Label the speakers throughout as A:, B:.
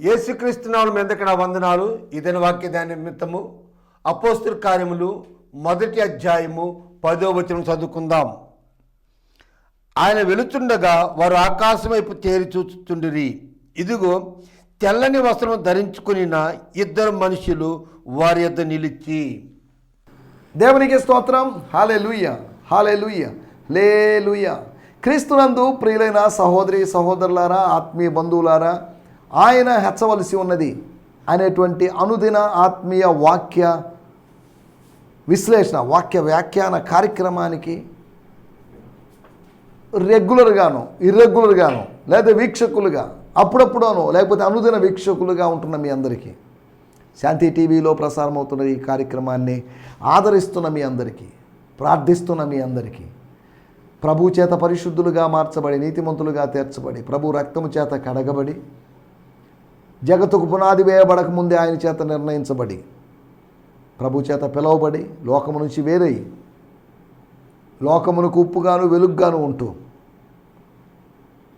A: యేసుక్రీస్తునాలు మీదకి నా వందనాలు? ఇదని వాక్య దాని నిమిత్తము. అపోస్తుల కార్యములు మొదటి అధ్యాయము పదో వచనం చదువుకుందాం. ఆయన వెళుతుండగా వారు ఆకాశం వైపు తేరి చూస్తుండిరి ఇదిగో తెల్లని వస్త్రం ధరించుకునిన ఇద్దరు మనుషులు వారి యొద్ద నిలిచి.
B: దేవునికి స్తోత్రం. హాలే లూయ హాలే లూయ లే లూయ క్రీస్తునందు ప్రియులైన సహోదరి సహోదరులారా ఆత్మీయ బంధువులారా ఆయన హెచ్చవలసి ఉన్నది అనేటువంటి అనుదిన ఆత్మీయ వాక్య విశ్లేషణ వాక్య వ్యాఖ్యాన కార్యక్రమానికి రెగ్యులర్గాను ఇర్రెగ్యులర్గాను లేదా వీక్షకులుగా అప్పుడప్పుడోనో లేకపోతే అనుదిన వీక్షకులుగా ఉంటున్న మీ అందరికీ శాంతి టీవీలో ప్రసారమవుతున్న ఈ కార్యక్రమాన్ని ఆదరిస్తున్న మీ అందరికీ ప్రార్థిస్తున్న మీ అందరికీ ప్రభు చేత పరిశుద్ధులుగా మార్చబడి నీతిమంతులుగా తీర్చబడి ప్రభు రక్తము చేత కడగబడి జగత్తుకు పునాది వేయబడక ముందే ఆయన చేత నిర్ణయించబడి ప్రభు చేత పిలువబడి లోకము నుంచి వేరై లోకమునకు ఉప్పుగాను వెలుగ్గాను ఉంటూ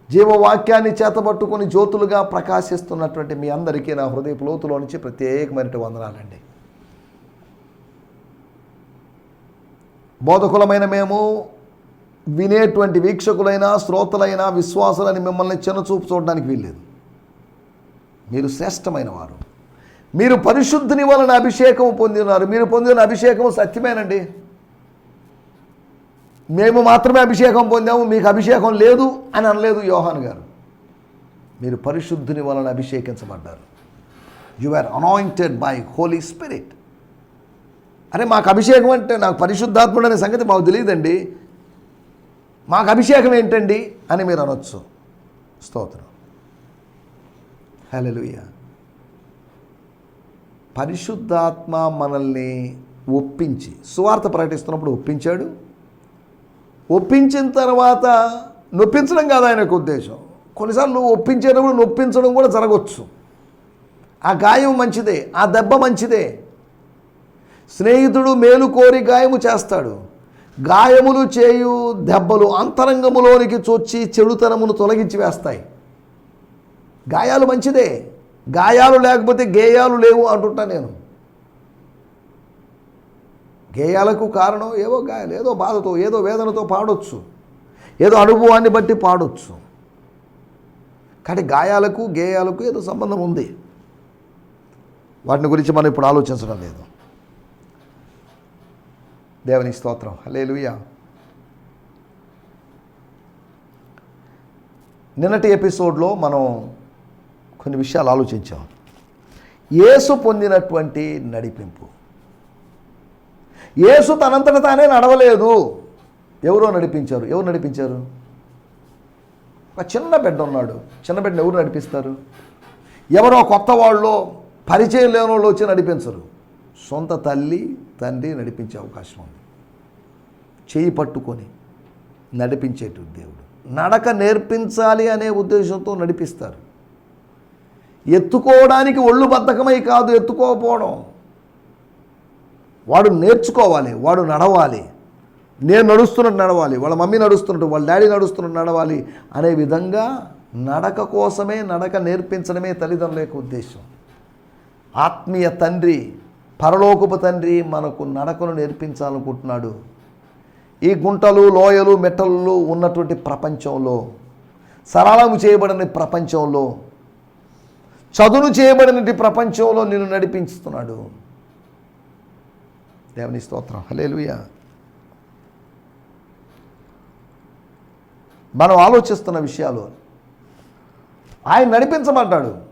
B: జీవవాక్యాన్ని చేతబట్టుకుని జ్యోతులుగా ప్రకాశిస్తున్నటువంటి మీ అందరికీ నా హృదయ లోతులో నుంచి ప్రత్యేకమైన వందనాలండి. బోధకులమైన మేము వినేటువంటి వీక్షకులైన శ్రోతలైన విశ్వాసులని మిమ్మల్ని చిన్నచూపు చూడడానికి వీల్లేదు. మీరు శ్రేష్టమైన వారు మీరు పరిశుద్ధిని వలన అభిషేకం పొందినారు. మీరు పొందిన అభిషేకం సత్యమేనండి. మేము మాత్రమే అభిషేకం పొందాము మీకు అభిషేకం లేదు అని అనలేదు యోహాన్ గారు. మీరు పరిశుద్ధిని వలన అభిషేకించబడ్డారు. You are anointed by holy spirit అరే మాకు అభిషేకం అంటే నాకు పరిశుద్ధాత్ముడు అనే సంగతి మాకు తెలియదండి. మాకు అభిషేకం ఏంటండి అని మీరు అనొచ్చు. స్తోత్రం. హలలుయ పరిశుద్ధాత్మ మనల్ని ఒప్పించి సువార్త ప్రకటిస్తున్నప్పుడు ఒప్పించాడు. ఒప్పించిన తర్వాత నొప్పించడం కాదు ఆయన యొక్క ఉద్దేశం. కొన్నిసార్లు నువ్వు ఒప్పించేటప్పుడు నొప్పించడం కూడా జరగవచ్చు ఆ గాయం మంచిదే ఆ దెబ్బ మంచిదే. స్నేహితుడు మేలు కోరి గాయము చేస్తాడు. గాయములు చేయు దెబ్బలు అంతరంగములోనికి చొచ్చి చెడుతనమును తొలగించి వేస్తాయి. గాయాలు మంచిదే. గాయాలు లేకపోతే గేయాలు లేవు అంటుంటా నేను. గేయాలకు కారణం ఏవో గాయాలు ఏదో బాధతో ఏదో వేదనతో పాడొచ్చు. ఏదో అనుభవాన్ని బట్టి పాడొచ్చు. కానీ గాయాలకు గేయాలకు ఏదో సంబంధం ఉంది. వాటిని గురించి మనం ఇప్పుడు ఆలోచించడం లేదు. దేవుని స్తోత్రం. హల్లెలూయా. నిన్నటి ఎపిసోడ్లో మనం కొన్ని విషయాలు ఆలోచించాం. యేసు పొందినటువంటి నడిపింపు. యేసు తనంతట తానే నడవలేదు. ఎవరో నడిపించారు. ఎవరు నడిపించారు? ఒక చిన్న బిడ్డ ఉన్నాడు చిన్న బిడ్డను ఎవరు నడిపిస్తారు? ఎవరో కొత్త వాళ్ళు పరిచయం లేని వాళ్ళు వచ్చి నడిపించరు. సొంత తల్లి తండ్రి నడిపించే అవకాశం ఉంది. చేయి పట్టుకొని నడిపించేటు దేవుడు. నడక నేర్పించాలి అనే ఉద్దేశంతో నడిపిస్తారు. ఎత్తుకోవడానికి ఒళ్ళు బద్ధకమై కాదు ఎత్తుకోకపోవడం. వాడు నేర్చుకోవాలి వాడు నడవాలి. నేను నడుస్తున్నట్టు నడవాలి వాళ్ళ మమ్మీ నడుస్తున్నట్టు వాళ్ళ డాడీ నడుస్తున్నట్టు నడవాలి అనే విధంగా నడక కోసమే నడక నేర్పించడమే తల్లిదండ్రుల యొక్క ఉద్దేశం. ఆత్మీయ తండ్రి పరలోకపు తండ్రి మనకు నడకను నేర్పించాలనుకుంటున్నాడు. ఈ గుంటలు లోయలు మెట్టలు ఉన్నటువంటి ప్రపంచంలో సరళము చేయబడిన ప్రపంచంలో చదును చేయబడినటి ప్రపంచంలో నిన్ను నడిపించుతున్నాడు. దేవుని స్తోత్రం. హలేలుయా మనం ఆలోచిస్తున్న విషయాలు ఆయన నడిపించమంటాడు.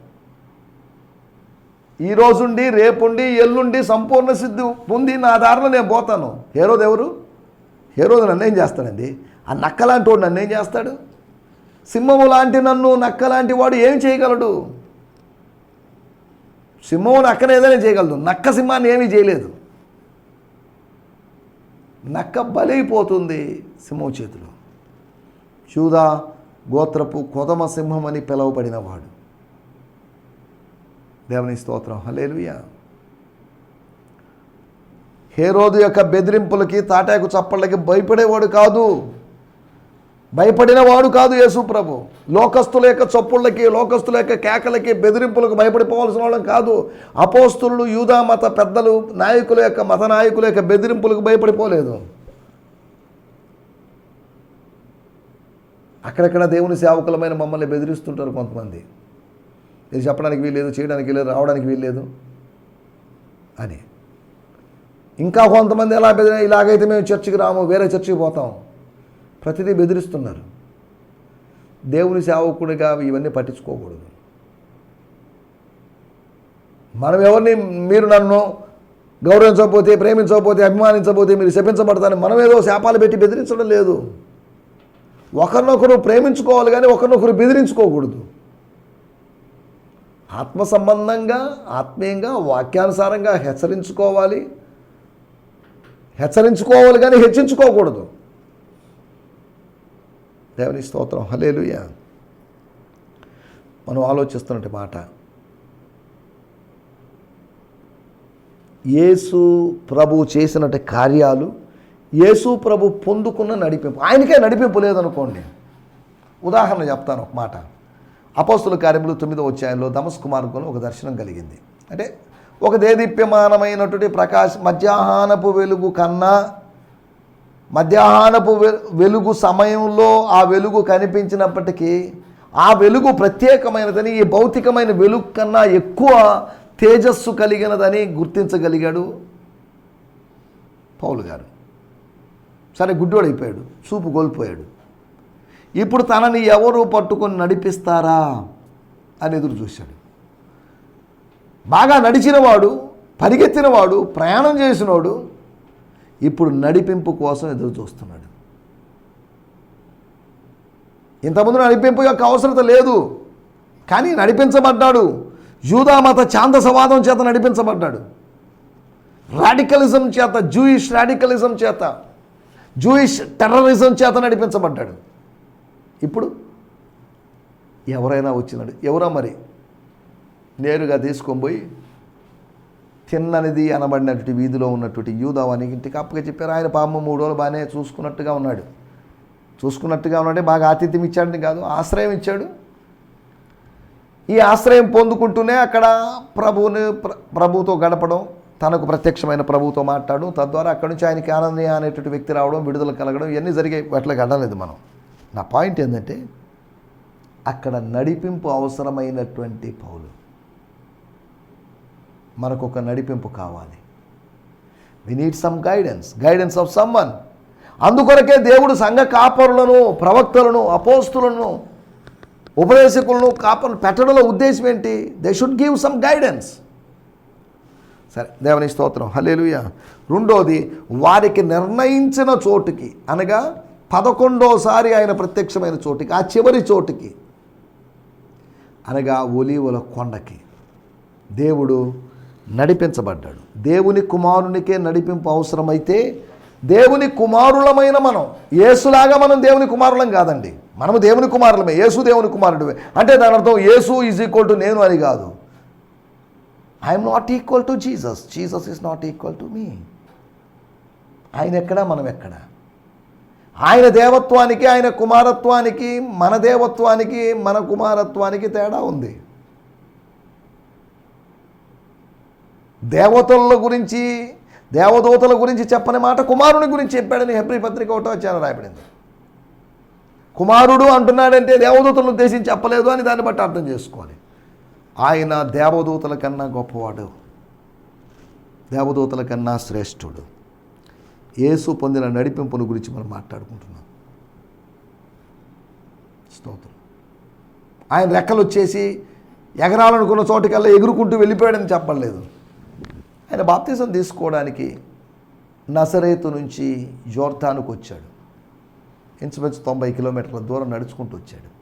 B: ఈ రోజుండి రేపుండి ఎల్లుండి సంపూర్ణ సిద్ధి. పొంది నా దారిలో నేను పోతాను. హేరోది ఎవరు? హేరోది నన్ను ఏం చేస్తాడండి? ఆ నక్కలాంటి వాడు నన్ను ఏం చేస్తాడు? సింహము లాంటి నన్ను నక్కలాంటి వాడు ఏం చేయగలడు? సింహం నక్కను ఏదైనా చేయగలదు. నక్క సింహాన్ని ఏమీ చేయలేదు. నక్క బలైపోతుంది సింహం చేతిలో. చూదా గోత్రపు కొదమ సింహం అని పిలువబడినవాడు. దేవుని స్తోత్రం. హలేలుయా హేరోదు యొక్క బెదిరింపులకి తాటాకు చప్పళ్ళకి భయపడేవాడు కాదు. భయపడిన వాడు కాదు యేసు ప్రభు. లోకస్తుల యొక్క చొప్పుళ్ళకి లోకస్తుల యొక్క కేకలకి బెదిరింపులకు భయపడిపోవాల్సిన వాళ్ళం కాదు. అపోస్తులు యూదా మత పెద్దలు నాయకుల యొక్క మత నాయకుల యొక్క బెదిరింపులకు భయపడిపోలేదు. అక్కడక్కడ దేవుని సేవకులమైన మమ్మల్ని బెదిరిస్తుంటారు కొంతమంది. ఇది చెప్పడానికి వీల్లేదు చేయడానికి వీల్లేదు రావడానికి వీల్లేదు అని. ఇంకా కొంతమంది ఎలా బెదిరి ఇలాగైతే మేము చర్చికి రాము వేరే చర్చికి పోతాం. ప్రతిదీ బెదిరిస్తున్నారు. దేవుని సేవకుడిగా ఇవన్నీ పట్టించుకోకూడదు. మనం ఎవరిని మీరు నన్ను గౌరవించకపోతే ప్రేమించకపోతే అభిమానించకపోతే మీరు శపించబడతారని మనం ఏదో శాపాలు పెట్టి బెదిరించడం లేదు. ఒకరినొకరు ప్రేమించుకోవాలి కానీ ఒకరినొకరు బెదిరించుకోకూడదు. ఆత్మ సంబంధంగా ఆత్మీయంగా వాక్యానుసారంగా హెచ్చరించుకోవాలి. హెచ్చరించుకోవాలి కానీ హెచ్చించుకోకూడదు. దేవుని స్తోత్రం. హలేలుయ మనం ఆలోచిస్తున్నట్టు మాట. యేసు ప్రభు చేసినటి కార్యాలు యేసు ప్రభు పొందుకున్న నడిపింపు. ఆయనకే నడిపింపు లేదనుకోండి. ఉదాహరణ చెప్తాను ఒక మాట. అపోస్తుల కార్యములు తొమ్మిదో అధ్యాయంలో దమస్కుమార్గంలో ఒక దర్శనం కలిగింది. అంటే ఒక దేదీప్యమానమైనటువంటి ప్రకాశ మధ్యాహ్నపు వెలుగు కన్నా మధ్యాహ్నపు వె- వెలుగు సమయంలో ఆ వెలుగు కనిపించినప్పటికీ ఆ వెలుగు ప్రత్యేకమైనదని ఈ భౌతికమైన వెలుగు కన్నా ఎక్కువ తేజస్సు కలిగినదని గుర్తించగలిగాడు పౌలు గారు. సరే గుడ్డోడైపోయాడు చూపు కోల్పోయాడు. ఇప్పుడు తనని ఎవరు పట్టుకొని నడిపిస్తారా అని ఎదురు చూశాడు. బాగా నడిచినవాడు పరిగెత్తినవాడు ప్రయాణం చేసినవాడు ఇప్పుడు నడిపింపు కోసం ఎదురు చూస్తున్నాడు. ఇంతకుముందు నడిపింపు యొక్క అవసరత లేదు కానీ నడిపించబడ్డాడు. యూదామత ఛాందసవాదం చేత నడిపించబడ్డాడు. రాడికలిజం చేత జూయిష్ రాడికలిజం చేత జూయిష్ టెర్రరిజం చేత నడిపించబడ్డాడు. ఇప్పుడు ఎవరైనా వచ్చినాడు ఎవరో మరి? నేరుగా తీసుకొని పోయి తిన్ననిది అనబడినటువంటి వీధిలో ఉన్నటువంటి యూదావానికి ఇంటికి అప్పగా చెప్పారు ఆయన పాపం మూడు రోజులు బాగానే చూసుకున్నట్టుగా ఉన్నాడు. చూసుకున్నట్టుగా ఉన్నాడే బాగా ఆతిథ్యం ఇచ్చాడని కాదు ఆశ్రయం ఇచ్చాడు. ఈ ఆశ్రయం పొందుకుంటూనే అక్కడ ప్రభువుని ప్రభుతో గడపడం తనకు ప్రత్యక్షమైన ప్రభుతో మాట్లాడడం తద్వారా అక్కడి నుంచి ఆయనకి ఆనందీయ అనేటువంటి వ్యక్తి రావడం విడుదల కలగడం ఇవన్నీ జరిగే అట్లా అడలేదు మనం. నా పాయింట్ ఏంటంటే అక్కడ నడిపింపు అవసరమైనటువంటి పౌలు మనకు ఒక నడిపింపు కావాలి. We need some guidance guidance of someone అందుకొరకే దేవుడు సంఘ కాపరులను ప్రవక్తలను అపోస్తులను ఉపదేశకులను కాపరులు పెట్టడంలో ఉద్దేశం ఏంటి? They should give some guidance సరే దేవుని స్తోత్రం. హలేలుయ రెండోది వారికి నిర్ణయించిన చోటుకి అనగా పదకొండోసారి ఆయన ప్రత్యక్షమైన చోటుకి ఆ చివరి చోటుకి అనగా ఒలీవల కొండకి. దేవుడు నడిపించబడ్డాడు. దేవుని కుమారునికే నడిపింపు అవసరమైతే దేవుని కుమారులమైన మనం యేసులాగా మనం దేవుని కుమారులం కాదండి. మనము దేవుని కుమారులమే యేసు దేవుని కుమారుడివే. అంటే దాని అర్థం యేసు ఈజ్ ఈక్వల్ టు నేను అని కాదు. I'm not equal to Jesus Jesus is not equal to me ఆయన ఎక్కడ? మనం ఎక్కడ? ఆయన దేవత్వానికి ఆయన కుమారత్వానికి మన దేవత్వానికి మన కుమారత్వానికి తేడా ఉంది. దేవతల గురించి దేవదూతల గురించి చెప్పని మాట కుమారుని గురించి చెప్పాడని హెబ్రి పత్రిక ఒకటో వచ్చాను రాయబడింది. కుమారుడు అంటున్నాడంటే దేవదూతలను ఉద్దేశించి చెప్పలేదు అని దాన్ని బట్టి అర్థం చేసుకోవాలి. ఆయన దేవదూతల కన్నా గొప్పవాడు. దేవదూతల కన్నా శ్రేష్ఠుడు. యేసు పొందిన నడిపింపును గురించి మనం మాట్లాడుకుంటున్నాం. స్తోత్రం. ఆయన రెక్కలు వచ్చేసి ఎగరాలనుకున్న చోటుకల్లా ఎగురుకుంటూ వెళ్ళిపోయాడని చెప్పలేదు. ఆయన బాప్తిజం తీసుకోవడానికి నసరేతు నుంచి జోర్తానుకు వచ్చాడు. ఇంచుమించు తొంభై కిలోమీటర్ల దూరం నడుచుకుంటూ వచ్చాడు.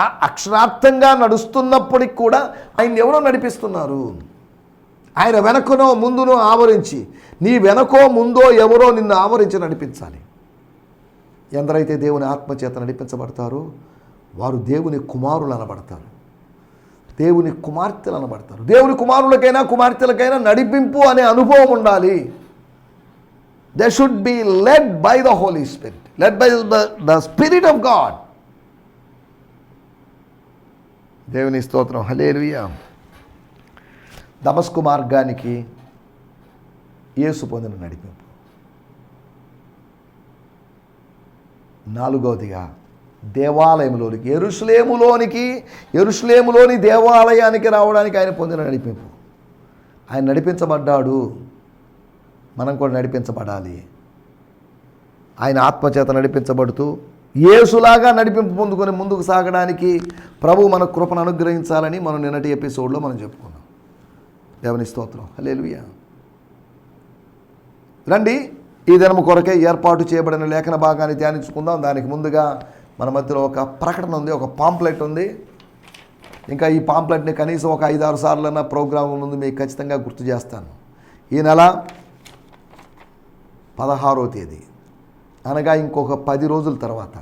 B: ఆ అక్షరార్థంగా నడుస్తున్నప్పటికి కూడా ఆయన ఎవరో నడిపిస్తున్నారు. ఆయన వెనకనో ముందునో ఆవరించి నీ వెనకో ముందో ఎవరో నిన్ను ఆవరించి నడిపించాలి. ఎందరైతే దేవుని ఆత్మచేత నడిపించబడతారో వారు దేవుని కుమారులు అనబడతారు. దేవుని కుమార్తెలు అనబడతారు దేవుని కుమారులకైనా కుమార్తెలకైనా నడిపింపు అనే అనుభవం ఉండాలి. They should be led by the holy spirit led by the spirit of God దేవుని స్తోత్రం. హలేరుయా దమస్కు మార్గానికి యేసు పొందిన నడిపింపు. నాలుగవదిగా దేవాలయంలోనికి ఎరుసలేములోనికి ఎరుసలేములోని దేవాలయానికి రావడానికి ఆయన పొందిన నడిపింపు. ఆయన నడిపించబడ్డాడు. మనం కూడా నడిపించబడాలి. ఆయన ఆత్మచేత నడిపించబడుతూ ఏసులాగా నడిపింపు పొందుకొని ముందుకు సాగడానికి ప్రభు మన కృపను అనుగ్రహించాలని మనం నిన్నటి ఎపిసోడ్లో మనం చెప్పుకున్నాం. దేవుని స్తోత్రం. హల్లెలూయా. రండి ఈ దినము కొరకే ఏర్పాటు చేయబడిన లేఖన భాగాన్ని ధ్యానించుకుందాం. దానికి ముందుగా మన మధ్యలో ఒక ప్రకటన ఉంది ఒక పాంప్లెట్ ఉంది. ఇంకా ఈ పాంప్లెట్ని కనీసం ఒక ఐదు ఆరు సార్లన్న ప్రోగ్రాం ముందు మీకు ఖచ్చితంగా గుర్తు చేస్తాను. ఈ నెల పదహారో తేదీ అనగా ఇంకొక పది రోజుల తర్వాత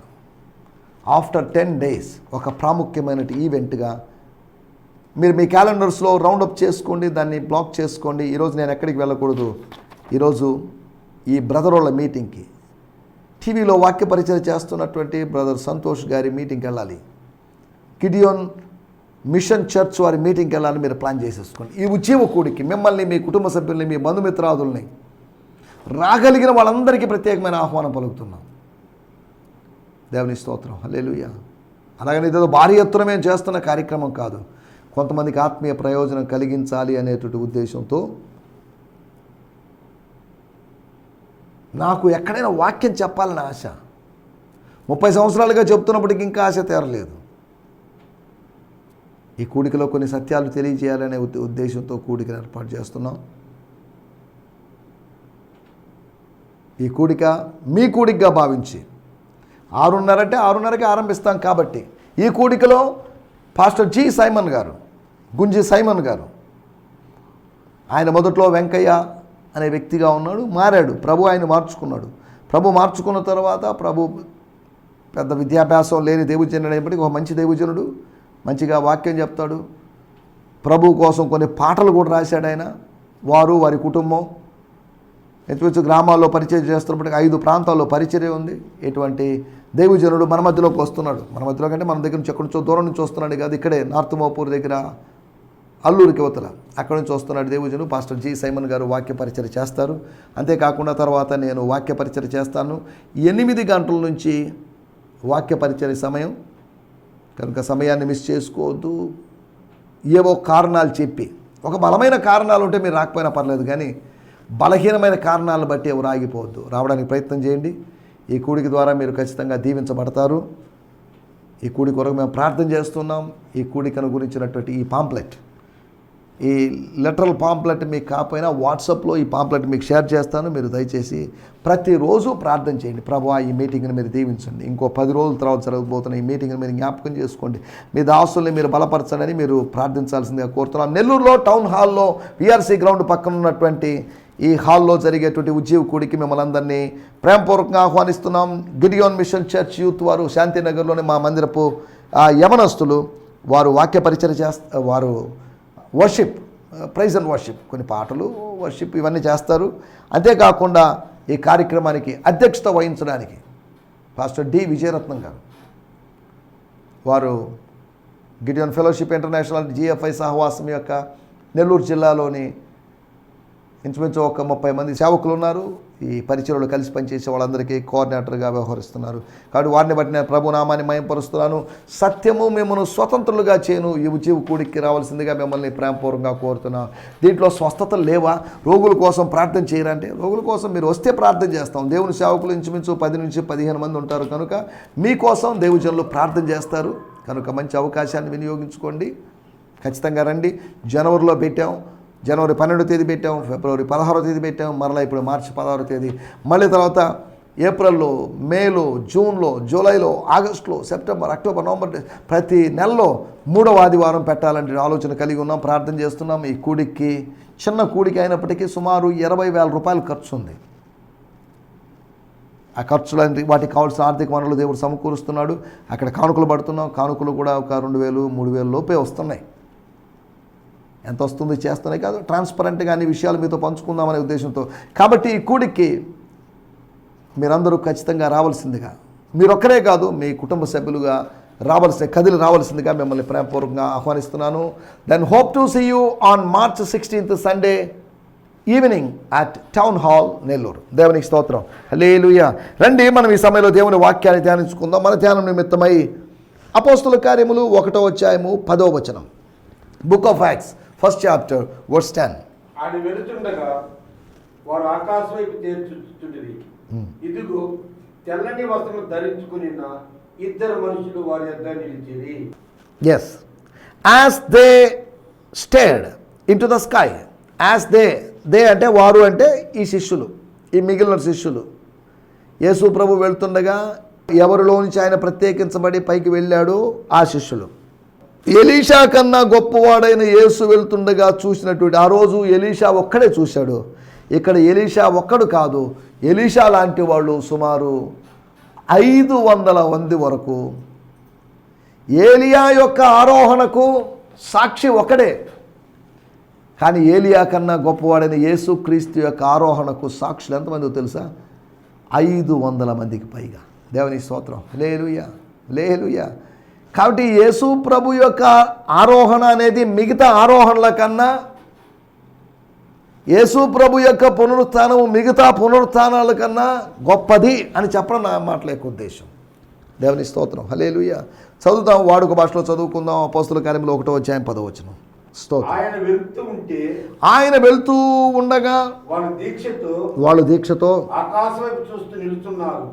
B: ఆఫ్టర్ టెన్ డేస్ ఒక ప్రాముఖ్యమైన ఈవెంట్గా మీరు మీ క్యాలెండర్స్లో రౌండప్ చేసుకోండి దాన్ని బ్లాక్ చేసుకోండి. ఈరోజు నేను ఎక్కడికి వెళ్ళకూడదు? ఈరోజు ఈ బ్రదరోళ్ళ మీటింగ్కి టీవీలో వాక్య పరిచయం చేస్తున్నటువంటి బ్రదర్ సంతోష్ గారి మీటింగ్కి వెళ్ళాలి. కిడియోన్ మిషన్ చర్చ్ వారి మీటింగ్కి వెళ్ళాలని మీరు ప్లాన్ చేసేసుకోండి. ఈ ఉద్యమ కూడికి మిమ్మల్ని మీ కుటుంబ సభ్యుల్ని మీ బంధుమిత్రాదుల్ని రాగలిగిన వాళ్ళందరికీ ప్రత్యేకమైన ఆహ్వానం పలుకుతున్నాం. దేవుని స్తోత్రం. హల్లెలూయా. అలాగని ఇదేదో భారీ ఎత్తున మేము చేస్తున్న కార్యక్రమం కాదు. కొంతమందికి ఆత్మీయ ప్రయోజనం కలిగించాలి అనేటువంటి ఉద్దేశంతో నాకు ఎక్కడైనా వాక్యం చెప్పాలని ఆశ. ముప్పై సంవత్సరాలుగా చెప్తున్నప్పటికీ ఇంకా ఆశ తీరలేదు. ఈ కూడికలో కొన్ని సత్యాలు తెలియజేయాలనే ఉద్ ఉద్దేశంతో కూడిక ఏర్పాటు చేస్తున్నాం. ఈ కూడిక మీ కూడికగా భావించి ఆరున్నర అంటే ఆరున్నరకి ఆరంభిస్తాం కాబట్టి ఈ కూడికలో పాస్టర్ జి సైమన్ గారు గుంజి సైమన్ గారు ఆయన మొదట్లో వెంకయ్య అనే వ్యక్తిగా ఉన్నాడు మారాడు. ప్రభు ఆయన మార్చుకున్నాడు. ప్రభు మార్చుకున్న తర్వాత ప్రభు పెద్ద విద్యాభ్యాసం లేని దేవుజనుడు అయినప్పటికీ ఒక మంచి దేవుజనుడు మంచిగా వాక్యం చెప్తాడు. ప్రభు కోసం కొన్ని పాటలు కూడా రాశాడు ఆయన. వారు వారి కుటుంబం ఎత్తువచ్చు గ్రామాల్లో పరిచయం చేస్తున్నప్పటికీ ఐదు ప్రాంతాల్లో పరిచర్య ఉంది. ఎటువంటి దేవుజనుడు మన మధ్యలోకి వస్తున్నాడు. మన మధ్యలో కంటే మన దగ్గర నుంచి ఎక్కడి నుంచో దూరం నుంచి వస్తున్నాడు కాదు ఇక్కడే నార్త్ మోపూర్ దగ్గర అల్లూరికి అవతల. అక్కడ నుంచి వస్తున్నాడు దేవుజను పాస్టర్ జి సైమన్ గారు వాక్య పరిచయం చేస్తారు. అంతేకాకుండా తర్వాత నేను వాక్య పరిచయం చేస్తాను. ఎనిమిది గంటల నుంచి వాక్య పరిచయ సమయం. కనుక సమయాన్ని మిస్ చేసుకోవద్దు. ఏవో కారణాలు చెప్పి. ఒక బలమైన కారణాలు ఉంటే మీరు రాకపోయినా పర్లేదు కానీ బలహీనమైన కారణాలను బట్టి ఎవరు ఆగిపోవద్దు రావడానికి ప్రయత్నం చేయండి. ఈ కూడికి ద్వారా మీరు ఖచ్చితంగా దీవించబడతారు. ఈ కూడి కొరకు మేము ప్రార్థన చేస్తున్నాం. ఈ కూడికను గురించినటువంటి ఈ పాంప్లెట్ ఈ లెటరల్ పాంప్లెట్ మీకు కాకపోయినా వాట్సాప్లో ఈ పాంప్లెట్ మీకు షేర్ చేస్తాను. మీరు దయచేసి ప్రతిరోజు ప్రార్థన చేయండి. ప్రభు ఈ మీటింగ్ని మీరు దీవించండి. ఇంకో పది రోజుల తర్వాత జరగబోతున్న ఈ మీటింగ్ని మీరు జ్ఞాపకం చేసుకోండి. మీ దాసుల్ని మీరు బలపరచండి మీరు ప్రార్థించాల్సిందిగా కోరుతున్నాం. నెల్లూరులో టౌన్ హాల్లో విఆర్సీ గ్రౌండ్ పక్కన ఉన్నటువంటి ఈ హాల్లో జరిగేటువంటి ఉద్యోగ కూడికి మిమ్మల్ని అందరినీ ప్రేమపూర్వకంగా ఆహ్వానిస్తున్నాం. గిరియోన్ మిషన్ చర్చ్ యూత్ వారు శాంతినగర్లోని మా మందిరపు ఆ, యవనస్తులు వారు వాక్య పరిచయం చేస్త వారు వర్షిప్ ప్రైజ్ అండ్ వర్షిప్ కొన్ని పాటలు వర్షిప్ ఇవన్నీ చేస్తారు. అంతేకాకుండా ఈ కార్యక్రమానికి అధ్యక్షత వహించడానికి పాస్టర్ డి. విజయరత్నం గారు వారు గిడియన్ ఫెలోషిప్ ఇంటర్నేషనల్ జిఎఫ్ఐ సహవాసం యొక్క నెల్లూరు జిల్లాలోని ఇంచుమించు ఒక ముప్పై మంది సేవకులు ఉన్నారు. ఈ పరిచయలు కలిసి పనిచేసే వాళ్ళందరికీ కోఆర్డినేటర్గా వ్యవహరిస్తున్నారు. కాబట్టి వారిని బట్టి నేను ప్రభునామాన్ని మయంపరుస్తున్నాను. సత్యము మిమ్మల్ని స్వతంత్రులుగా చేయను. ఈ ఉద్యోగ కూడికి రావాల్సిందిగా మిమ్మల్ని ప్రేమపూర్వకంగా కోరుతున్నా. దీంట్లో స్వస్థతలు లేవా? రోగుల కోసం ప్రార్థన చేయరంటే రోగుల కోసం మీరు వస్తే ప్రార్థన చేస్తాం. దేవుని సేవకులు ఇంచుమించు పది నుంచి పదిహేను మంది ఉంటారు కనుక మీకోసం దేవుజనులు ప్రార్థన చేస్తారు. కనుక మంచి అవకాశాన్ని వినియోగించుకోండి. ఖచ్చితంగా రండి. జనవరిలో పెట్టాం. జనవరి పన్నెండో తేదీ పెట్టాం ఫిబ్రవరి పదహారో తేదీ పెట్టాం మరలా ఇప్పుడు మార్చి పదహారో తేదీ. మళ్ళీ తర్వాత ఏప్రిల్లో మేలో జూన్లో జూలైలో ఆగస్టులో సెప్టెంబర్ అక్టోబర్ నవంబర్ ప్రతి నెలలో మూడవ ఆదివారం పెట్టాలంటే ఆలోచన కలిగి ఉన్నాం ప్రార్థన చేస్తున్నాం. ఈ కూడికి చిన్న కూడికి అయినప్పటికీ సుమారు ఇరవై వేల రూపాయలు ఖర్చు ఉంది. ఆ ఖర్చులన్నీ వాటికి కావాల్సిన ఆర్థిక వనరులు దేవుడు సమకూరుస్తున్నాడు. అక్కడ కానుకలు పడుతున్నాం. కానుకలు కూడా ఒక రెండు వేలు మూడు వేలు లోపే వస్తున్నాయి. ఎంత వస్తుంది చేస్తున్నాయి కాదు. ట్రాన్స్పరెంట్గా అన్ని విషయాలు మీతో పంచుకుందామనే ఉద్దేశంతో. కాబట్టి ఈ కూడికి మీరందరూ ఖచ్చితంగా రావాల్సిందిగా మీరొక్కరే కాదు మీ కుటుంబ సభ్యులుగా రావాల్సిన కదిలి రావాల్సిందిగా మిమ్మల్ని ప్రేమపూర్వకంగా ఆహ్వానిస్తున్నాను. Then hope to see you on March sixteenth Sunday evening at town hall Nellore దేవునికి స్తోత్రం. లేలుయ రండి మనం ఈ సమయంలో దేవుని వాక్యాన్ని ధ్యానించుకుందాం. మన ధ్యానం నిమిత్తమై అపోస్తుల కార్యములు ఒకటో అధ్యాయము పదో వచనం. Book of Acts first chapter verse ten
A: ఆయన వెళుతుండగా వారు ఆకాశం వైపు తేల్చుచుండిరి ఇదిగో తెల్లని వస్త్రం ధరించుకుని ఇద్దరు మనుషులు వారి యొద్ద నిలిచిరి
B: as as they stayed into the the sky as they they అంటే వారు అంటే ఈ శిష్యులు ఈ మిగిలిన శిష్యులు. యేసు ప్రభు వెళ్తుండగా ఎవరిలో నుంచి ఆయన ప్రత్యేకించబడి పైకి వెళ్ళాడు ఆ శిష్యులు. ఎలీషా కన్నా గొప్పవాడైన యేసు వెళ్తుండగా చూసినటువంటి ఆ రోజు ఎలీషా ఒక్కడే చూశాడు. ఇక్కడ ఎలీషా ఒక్కడు కాదు ఎలీషా లాంటి వాళ్ళు సుమారు ఐదు వందల మంది వరకు. ఏలియా యొక్క ఆరోహణకు సాక్షి ఒకడే కానీ ఏలియా కన్నా గొప్పవాడైన యేసుక్రీస్తు యొక్క ఆరోహణకు సాక్షులు ఎంతమంది తెలుసా? ఐదు వందల మందికి పైగా. దేవుని స్తోత్రం. లేలుయ లేలుయ కాబట్టి యేసు ప్రభు యొక్క ఆరోహణ అనేది మిగతా ఆరోహణల కన్నా యేసు ప్రభు యొక్క పునరుత్థానము మిగతా పునరుత్థానాల కన్నా గొప్పది అని చెప్పడం నా మాటల యొక్క ఉద్దేశం. దేవుని స్తోత్రం. హలేలుయ చదువుతాం వాడుక భాషలో చదువుకుందాం. అపోస్తుల కార్యంలో ఒకటో పదవచనం స్తోత్రం.
A: ఆయన వెళ్తూ ఉంటే
B: ఆయన వెళ్తూ ఉండగా
A: వాళ్ళ దీక్షతో
B: వాళ్ళు దీక్షతో
A: ఆకాశం వైపు చూస్తూ నిలుచున్నారు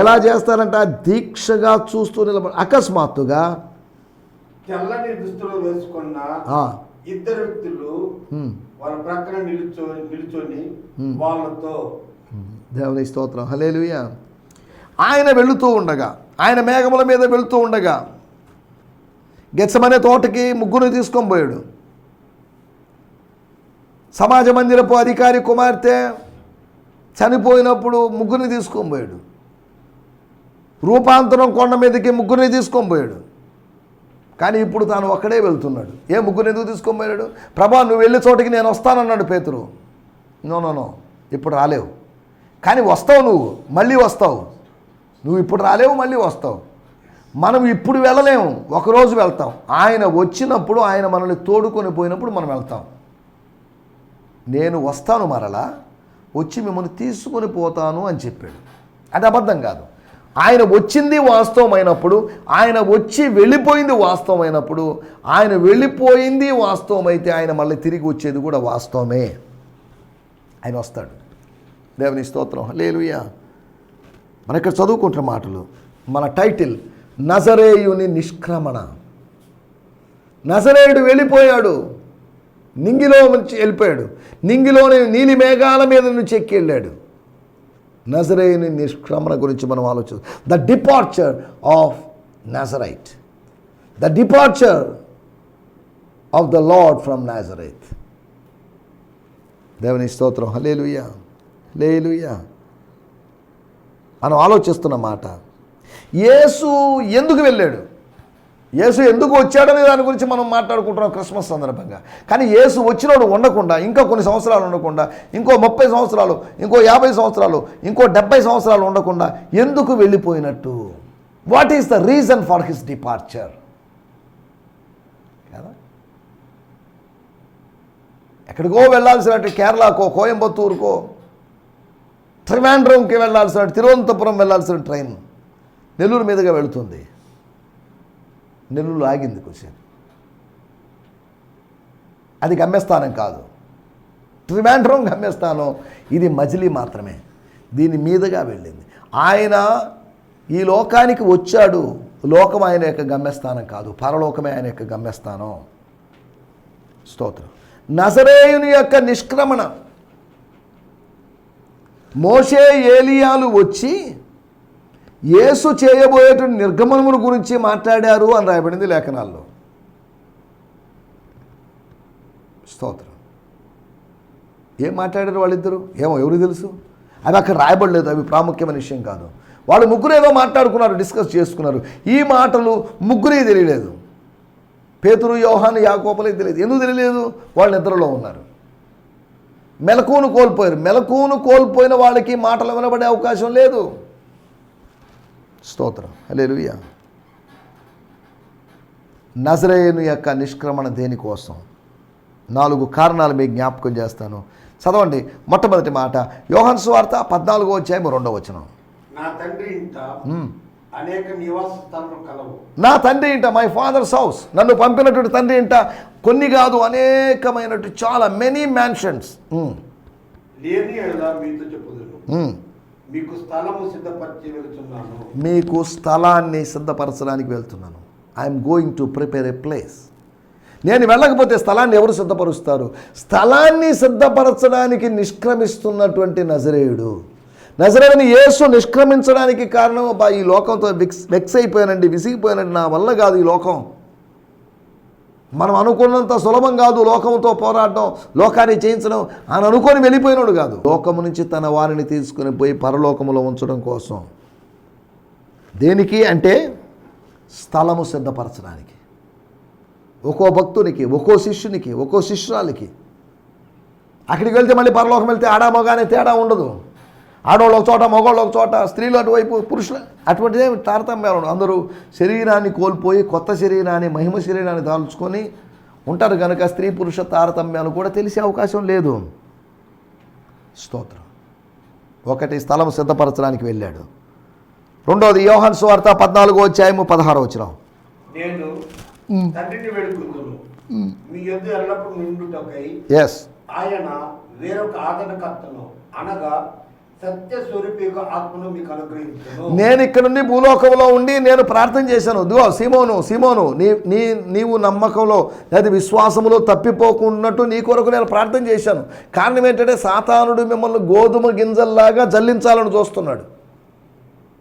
B: ఎలా చేస్తారంట? దీక్షగా చూస్తూ నిలబడి అకస్మాత్తుగా
A: తెల్లని దుస్తులు వేసుకున్న ఇద్దరు వ్యక్తులు వాళ్ళ ప్రక్కన నిలుచొని నిలుచొని. వాళ్ళతో
B: దేవుని స్తోత్రం. హలేలుయ ఆయన వెళుతూ ఉండగా ఆయన మేఘముల మీద వెళుతూ ఉండగా గెచ్చమనే తోటకి ముగ్గురు తీసుకొని పోయాడు. సమాజ మందిరపు అధికారి కుమార్తె చనిపోయినప్పుడు ముగ్గురిని తీసుకొని పోయాడు. రూపాంతరం కొండ మీదకి ముగ్గురిని తీసుకొని పోయాడు. కానీ ఇప్పుడు తాను ఒక్కడే వెళ్తున్నాడు. ఏ ముగ్గురు ఎందుకు తీసుకొని పోయాడు? ప్రభా నువ్వు వెళ్ళే చోటికి నేను వస్తానన్నాడు పేతురు. నో నో నో ఇప్పుడు రాలేవు. కానీ వస్తావు నువ్వు మళ్ళీ వస్తావు. నువ్వు ఇప్పుడు రాలేవు మళ్ళీ వస్తావు. మనం ఇప్పుడు వెళ్ళలేము ఒకరోజు వెళ్తాం. ఆయన వచ్చినప్పుడు ఆయన మనల్ని తోడుకొని పోయినప్పుడు మనం వెళ్తాం. నేను వస్తాను మరలా. వచ్చి మిమ్మల్ని తీసుకొని పోతాను అని చెప్పాడు. అది అబద్ధం కాదు. ఆయన వచ్చింది వాస్తవమైనప్పుడు ఆయన వచ్చి వెళ్ళిపోయింది వాస్తవమైనప్పుడు ఆయన వెళ్ళిపోయింది వాస్తవమైతే ఆయన మళ్ళీ తిరిగి వచ్చేది కూడా వాస్తవమే. ఆయన వస్తాడు. దేవుని స్తోత్రం. లేలుయ్యా మన ఇక్కడ చదువుకుంటున్న మాటలు. మన టైటిల్ నజరేయుని నిష్క్రమణ. నజరేయుడు వెళ్ళిపోయాడు. నింగిలో నుంచి వెళ్ళిపోయాడు. నింగిలోని నీలి మేఘాల మీద నుంచి ఎక్కి వెళ్ళాడు. నజరేయుని నిష్క్రమణ గురించి మనం ఆలోచన the departure of Nazarite the departure of the lord from Nazareth దేవుని స్తోత్రం. హలేలుయ్యా లేలుయ్యా మనం ఆలోచిస్తున్న మాట. యేసు ఎందుకు వెళ్ళాడు? యేసు ఎందుకు వచ్చాడనే దాని గురించి మనం మాట్లాడుకుంటున్నాం క్రిస్మస్ సందర్భంగా. కానీ యేసు వచ్చినోడు ఉండకుండా ఇంకా కొన్ని సంవత్సరాలు ఉండకుండా ఇంకో ముప్పై సంవత్సరాలు ఇంకో యాభై సంవత్సరాలు ఇంకో డెబ్బై సంవత్సరాలు ఉండకుండా ఎందుకు వెళ్ళిపోయినట్టు? What is the reason for his departure కదా? ఎక్కడికో వెళ్ళాల్సినట్టు కేరళకో కోయంబత్తూరుకో త్రివాండ్రంకి వెళ్ళాల్సిన తిరువనంతపురం వెళ్ళాల్సిన ట్రైన్ నెల్లూరు మీదుగా వెళుతుంది. నెల్లూరు ఆగింది క్వశ్చన్. అది గమ్యస్థానం కాదు. త్రివాండ్రం గమ్యస్థానం. ఇది మజిలీ మాత్రమే. దీని మీదుగా వెళ్ళింది. ఆయన ఈ లోకానికి వచ్చాడు. లోకం ఆయన యొక్క గమ్యస్థానం కాదు. పరలోకమే ఆయన యొక్క గమ్యస్థానం. స్తోత్రం. నజరేయుని యొక్క నిష్క్రమణ. మోషే ఏలియాలు వచ్చి యేసు చేయబోయేటువంటి నిర్గమనముల గురించి మాట్లాడారు అని రాయబడింది లేఖనాల్లో. స్తోత్రం. ఏం మాట్లాడారు వాళ్ళిద్దరు? ఏమో ఎవరు తెలుసు? అవి అక్కడ రాయబడలేదు అవి ప్రాముఖ్యమైన విషయం కాదు. వాళ్ళు ముగ్గురు ఏదో మాట్లాడుకున్నారు డిస్కస్ చేసుకున్నారు. ఈ మాటలు ముగ్గురే తెలియలేదు. పేతురు యోహాను యాకోపలకి తెలియదు. ఎందుకు తెలియలేదు? వాళ్ళు నిద్రలో ఉన్నారు. మెలకువను కోల్పోయారు. మెలకువను కోల్పోయిన వాళ్ళకి మాటలు వినబడే అవకాశం లేదు. స్తోత్రం. హల్లెలూయా. నజరేయుని యొక్క నిష్క్రమణ దేనికోసం నాలుగు కారణాలు మీకు జ్ఞాపకం చేస్తాను. చదవండి మొట్టమొదటి మాట. యోహన్ స్వార్త పద్నాలుగో అధ్యాయం రెండో వచనం.
A: నా తండ్రి ఇంట అనేక నివాస స్థలములు కలవు.
B: నా తండ్రి ఇంట మై ఫాదర్స్ హౌస్ నన్ను పంపినటువంటి తండ్రి ఇంట కొన్ని కాదు అనేకమైనటువంటి చాలా మెనీ మ్యాన్షన్స్
A: లేని ఎడల మీతో చెప్పుదును మీకు స్థలము సిద్ధపరిచి
B: మీకు స్థలాన్ని సిద్ధపరచడానికి వెళ్తున్నాను. I'm going to prepare a place నేను వెళ్ళకపోతే స్థలాన్ని ఎవరు సిద్ధపరుస్తారు? స్థలాన్ని సిద్ధపరచడానికి నిష్క్రమిస్తున్నటువంటి నజరేయుడు. నజరేయుని యేసు నిష్క్రమించడానికి కారణం ఈ లోకంతో విక్స్ వెక్స్ అయిపోయానండి విసిగిపోయానండి నా వల్ల కాదు ఈ లోకం. మనం అనుకున్నంత సులభం కాదు లోకంతో పోరాడడం లోకాన్ని చేయించడం అని అనుకొని వెళ్ళిపోయినాడు కాదు. లోకము నుంచి తన వారిని తీసుకుని పోయి పరలోకములో ఉంచడం కోసం. దేనికి అంటే స్థలము సిద్ధపరచడానికి. ఒక్కో భక్తునికి ఒక్కో శిష్యునికి ఒక్కో శిష్యురాలికి. అక్కడికి వెళ్తే మళ్ళీ పరలోకం వెళ్తే ఆడామోగానే తేడా ఉండదు. ఆడవాళ్ళు ఒక చోట మగవాళ్ళు ఒక చోట స్త్రీలు అటువైపు పురుషులు అటువంటిదే తారతమ్యాలు. అందరూ శరీరాన్ని కోల్పోయి కొత్త శరీరాన్ని మహిమ శరీరాన్ని దాల్చుకొని ఉంటారు కనుక స్త్రీ పురుష తారతమ్యాలు కూడా తెలిసే అవకాశం లేదు. స్తోత్రం. ఒకటి స్థలం సిద్ధపరచడానికి వెళ్ళాడు. రెండోది యోహాన్ సువార్త పద్నాలుగో అధ్యాయము పదహారో వచ్చిన ఎస్
A: ఆయన వేరొక ఆదరణకర్తను అనగా
B: నేను ఇక్కడ నుండి భూలోకంలో ఉండి నేను ప్రార్థన చేశాను. దిగో సీమోను సీమోను నీ నీ నీవు నమ్మకంలో లేదా విశ్వాసములో తప్పిపోకున్నట్టు నీ కొరకు నేను ప్రార్థన చేశాను. కారణం ఏంటంటే సాతానుడు మిమ్మల్ని గోధుమ గింజల్లాగా జల్లించాలని చూస్తున్నాడు.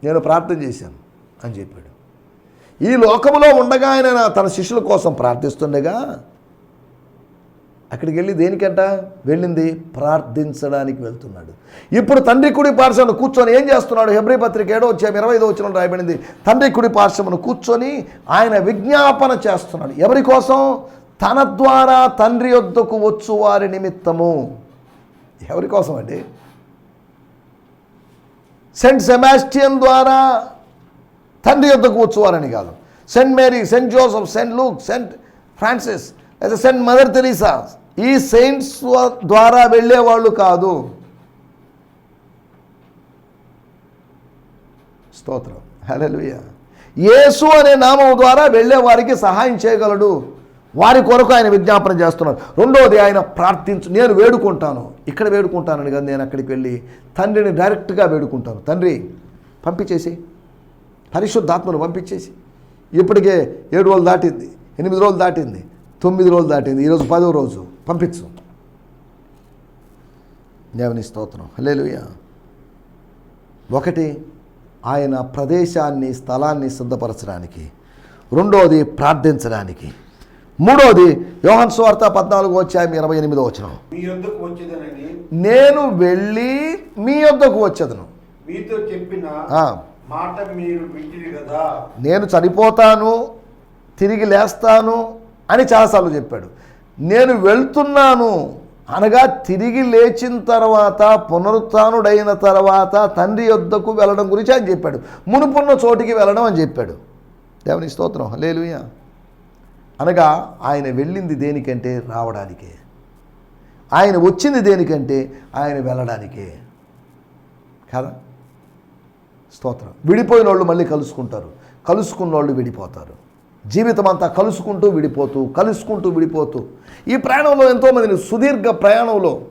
B: నేను ప్రార్థన చేశాను అని చెప్పాడు. ఈ లోకంలో ఉండగా ఆయన తన శిష్యుల కోసం ప్రార్థిస్తుండగా అక్కడికి వెళ్ళి దేనికంట? వెళ్ళింది ప్రార్థించడానికి వెళ్తున్నాడు. ఇప్పుడు తండ్రి కుడి పార్శ్వను కూర్చొని ఏం చేస్తున్నాడు? హెబ్రి పత్రిక ఏడో వచ్చాము ఇరవై ఐదో వచ్చిన రాయబడింది. తండ్రి కుడి పార్శ్వమును కూర్చొని ఆయన విజ్ఞాపన చేస్తున్నాడు. ఎవరి కోసం? తన ద్వారా తండ్రి యొద్దకు వచ్చు వారి నిమిత్తము. ఎవరి కోసం అండి? సెంట్ సెబాస్టియన్ ద్వారా తండ్రి యొద్దకు వచ్చువారని కాదు. Saint Mary saint Joseph saint Luke saint Francis లేదా సెంట్ మదర్ తెరీసా ఈ సెయింట్స్ ద్వారా వెళ్ళేవాళ్ళు కాదు. స్తోత్రం. హల్లెలూయ. యేసు అనే నామం ద్వారా వెళ్ళేవారికి సహాయం చేయగలడు. వారి కొరకు ఆయన విజ్ఞాపన చేస్తున్నాడు రెండోది ఆయన ప్రార్థించు నేను వేడుకుంటాను. ఇక్కడ వేడుకుంటానని కదా నేను అక్కడికి వెళ్ళి తండ్రిని డైరెక్ట్గా వేడుకుంటాను. తండ్రి పంపించేసి. పరిశుద్ధాత్మను పంపించేసి. ఇప్పటికే ఏడు రోజులు దాటింది ఎనిమిది రోజులు దాటింది తొమ్మిది రోజులు దాటింది ఈరోజు పదో రోజు. పంపించు. దేవుని స్తోత్రం. హల్లెలూయా. ఒకటి ఆయన ప్రదేశాన్ని స్థలాన్ని సిద్ధపరచడానికి రెండోది ప్రార్థించడానికి. మూడోది యోహన్ స్వార్త పద్నాలుగు వచ్చాయి ఇరవై ఎనిమిదో వచ్చిన
A: యొద్దకు
B: నేను వెళ్ళి మీ వద్దకు వచ్చేదను.
A: మీతో చెప్పిన మాట మీరు కదా.
B: నేను చనిపోతాను తిరిగి లేస్తాను అని చాలాసార్లు చెప్పాడు. నేను వెళ్తున్నాను. అనగా తిరిగి లేచిన తర్వాత పునరుత్డైన తర్వాత తండ్రి యొద్దకు వెళ్ళడం గురించి ఆయన చెప్పాడు. మునుపున్న చోటికి వెళ్ళడం అని చెప్పాడు. దేవుని స్తోత్రం. లేలుయ్య అనగా ఆయన వెళ్ళింది దేనికంటే? రావడానికే. ఆయన వచ్చింది దేనికంటే? ఆయన వెళ్ళడానికే. కదా? స్తోత్రం. విడిపోయిన వాళ్ళు మళ్ళీ కలుసుకుంటారు. కలుసుకున్న వాళ్ళు విడిపోతారు. జీవితం అంతా కలుసుకుంటూ విడిపోతూ కలుసుకుంటూ విడిపోతూ. ఈ ప్రయాణంలో ఎంతోమందిని సుదీర్ఘ ప్రయాణంలో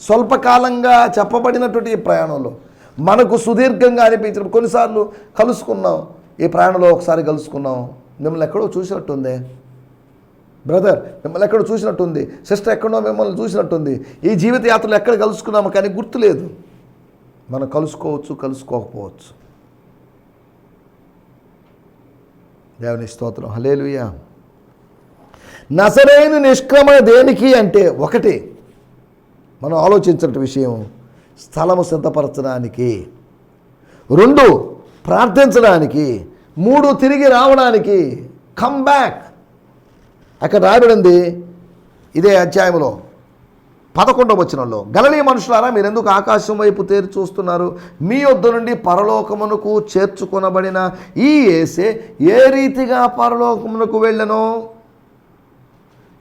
B: స్వల్పకాలంగా చెప్పబడినటువంటి ఈ ప్రయాణంలో మనకు సుదీర్ఘంగా అనిపించిన కొన్నిసార్లు కలుసుకున్నాం. ఈ ప్రయాణంలో ఒకసారి కలుసుకున్నాం. మిమ్మల్ని ఎక్కడో చూసినట్టుంది. బ్రదర్ మిమ్మల్ని ఎక్కడో చూసినట్టుంది. సిస్టర్ ఎక్కడో మిమ్మల్ని చూసినట్టుంది. ఈ జీవిత యాత్రలో ఎక్కడ కలుసుకున్నాము కానీ గుర్తులేదు. మనం కలుసుకోవచ్చు కలుసుకోకపోవచ్చు. దేవుని స్తోత్రం. హలేలుయా నసరైన నిష్క్రమణ దేనికి అంటే ఒకటి మనం ఆలోచించిన విషయం స్థలము సిద్ధపరచడానికి. రెండు ప్రార్థించడానికి. మూడు తిరిగి రావడానికి. కమ్ బ్యాక్ అక్కడ రాబడింది ఇదే అధ్యాయంలో పదకొండవ వచనంలో గలలీ మనుషులారా మీరెందుకు ఆకాశం వైపు తేరి చూస్తున్నారు? మీ వద్ద నుండి పరలోకమునకు చేర్చుకొనబడిన ఈ ఏసే ఏ రీతిగా పరలోకమునకు వెళ్ళనో?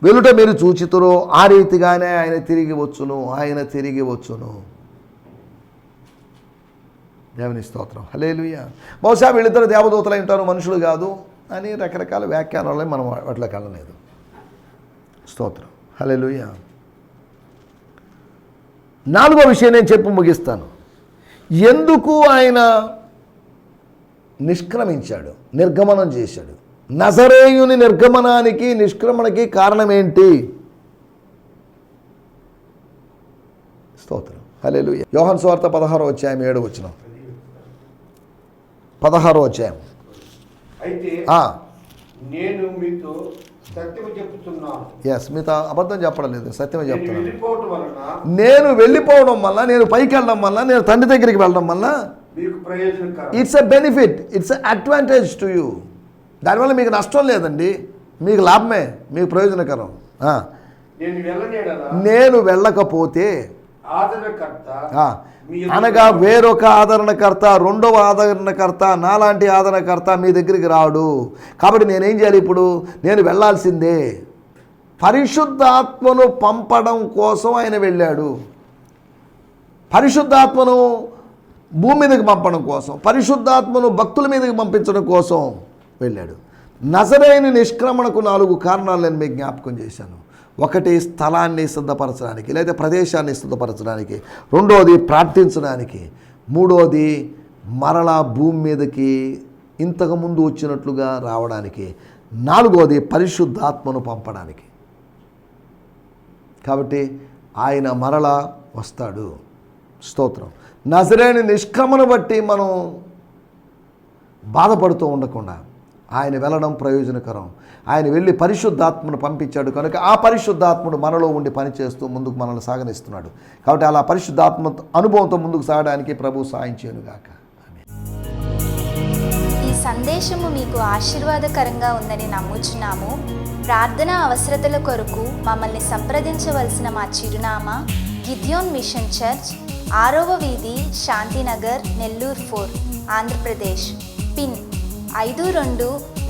B: వెలుట మీరు చూచితురో ఆ రీతిగానే ఆయన తిరిగి వచ్చును ఆయన తిరిగి వచ్చును. దేవుని స్తోత్రం. హలేలుయ బహుశా వీళ్ళిద్దరు దేవదూతలు ఉంటారు మనుషులు కాదు అని రకరకాల వ్యాఖ్యానాలని మనం వాటిలోకి వెళ్ళలేదు. స్తోత్రం. హలేలుయ్యా నాలుగో విషయం నేను చెప్పి ముగిస్తాను. ఎందుకు ఆయన నిష్క్రమించాడు నిర్గమనం చేశాడు? నజరేయుని నిర్గమనానికి నిష్క్రమణకి కారణం ఏంటి స్తోత్రం. హలేలు యోహన్ స్వార్థ పదహారో అధ్యాయం ఏడు వచ్చిన పదహారో అధ్యాయం.
A: అయితే
B: ఆ,
A: నేను మీతో
B: ఎస్ మీతో అబద్ధం చెప్పడం లేదు సత్యమే చెప్తున్నాను.
A: వలన
B: నేను వెళ్ళిపోవడం వల్ల నేను పైకి వెళ్ళడం వల్ల నేను తండ్రి దగ్గరికి వెళ్ళడం వల్ల it's a benefit it's advantage to you దానివల్ల మీకు నష్టం లేదండి మీకు లాభమే మీకు ప్రయోజనకరం.
A: నేను
B: వెళ్ళకపోతే అనగా వేరొక ఆదరణకర్త రెండవ ఆదరణకర్త నాలాంటి ఆదరణకర్త మీ దగ్గరికి రాడు. కాబట్టి నేనేం చేయాలి ఇప్పుడు? నేను వెళ్ళాల్సిందే. పరిశుద్ధాత్మను పంపడం కోసం ఆయన వెళ్ళాడు. పరిశుద్ధాత్మను భూమి మీదకి పంపడం కోసం పరిశుద్ధాత్మను భక్తుల మీదకి పంపించడం కోసం వెళ్ళాడు. నజరైన నిష్క్రమణకు నాలుగు కారణాలు నేను మీకు జ్ఞాపకం చేశాను. ఒకటి స్థలాన్ని సిద్ధపరచడానికి లేదా ప్రదేశాన్ని సిద్ధపరచడానికి రెండోది ప్రార్థించడానికి మూడోది మరలా భూమి మీదకి ఇంతకుముందు వచ్చినట్లుగా రావడానికి నాలుగోది పరిశుద్ధాత్మను పంపడానికి. కాబట్టి ఆయన మరలా వస్తాడు. స్తోత్రం. నజరేని నిష్క్రమను బట్టి మనం బాధపడుతూ ఉండకుండా ఆయన వెళ్ళడం ప్రయోజనకరం. ఆయన వెళ్ళి పరిశుద్ధాత్మను పంపించాడు కనుక ఆ పరిశుద్ధాత్ముడు మనలో ఉండి పనిచేస్తూ ముందుకు మనల్ని సాగనిస్తున్నాడు. కాబట్టి అలా పరిశుద్ధాత్మ అనుభవంతో ముందుకు సాగడానికి ప్రభు సాయం చేయనుగాక
C: ఈ సందేశము మీకు ఆశీర్వాదకరంగా ఉందని నమ్ముచున్నాము. ప్రార్థన అవసరతల కొరకు మమ్మల్ని సంప్రదించవలసిన మా చిరునామా గిద్యోన్ మిషన్ చర్చ్ ఆరవ వీధి శాంతినగర్ నెల్లూరు ఫోర్ ఆంధ్రప్రదేశ్. పిన్ ఐదు రెండు